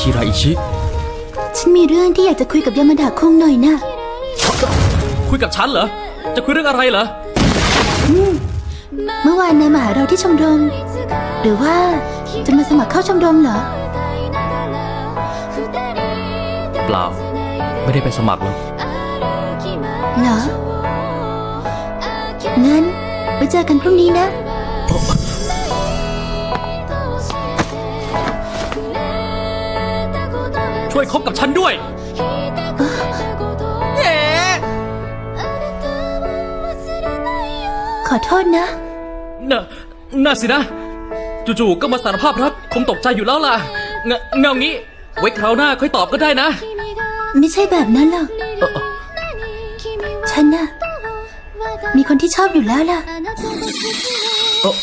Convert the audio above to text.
ชิราอิชิ ฉันมีเรื่องที่อยากจะคุยกับยามาดะคุงหน่อยนะคุยกับฉันเหรอ จะคุยเรื่องอะไรเหรอเมื่อวานนายมาหาเราที่ชมรม หรือว่าจะมาสมัครเข้าชมรมเหรอ เปล่า ไม่ได้ไปสมัครหรอกเหรอ งั้นไว้เจอกันพรุ่งนี้นะช่ วยคบกับฉันด้วยขอโทษนะ น่ะน่าสินะ จู่ๆก็มาสารภาพรักคงตกใจอยู่แล้วล่ะเงเงางี้ ไว้คราวหน้าค่อยตอบก็ได้นะ ไม่ใช่แบบนั้นหรอกเออเออฉันน่ะ มีคนที่ชอบอยู่แล้วล่ะ เออ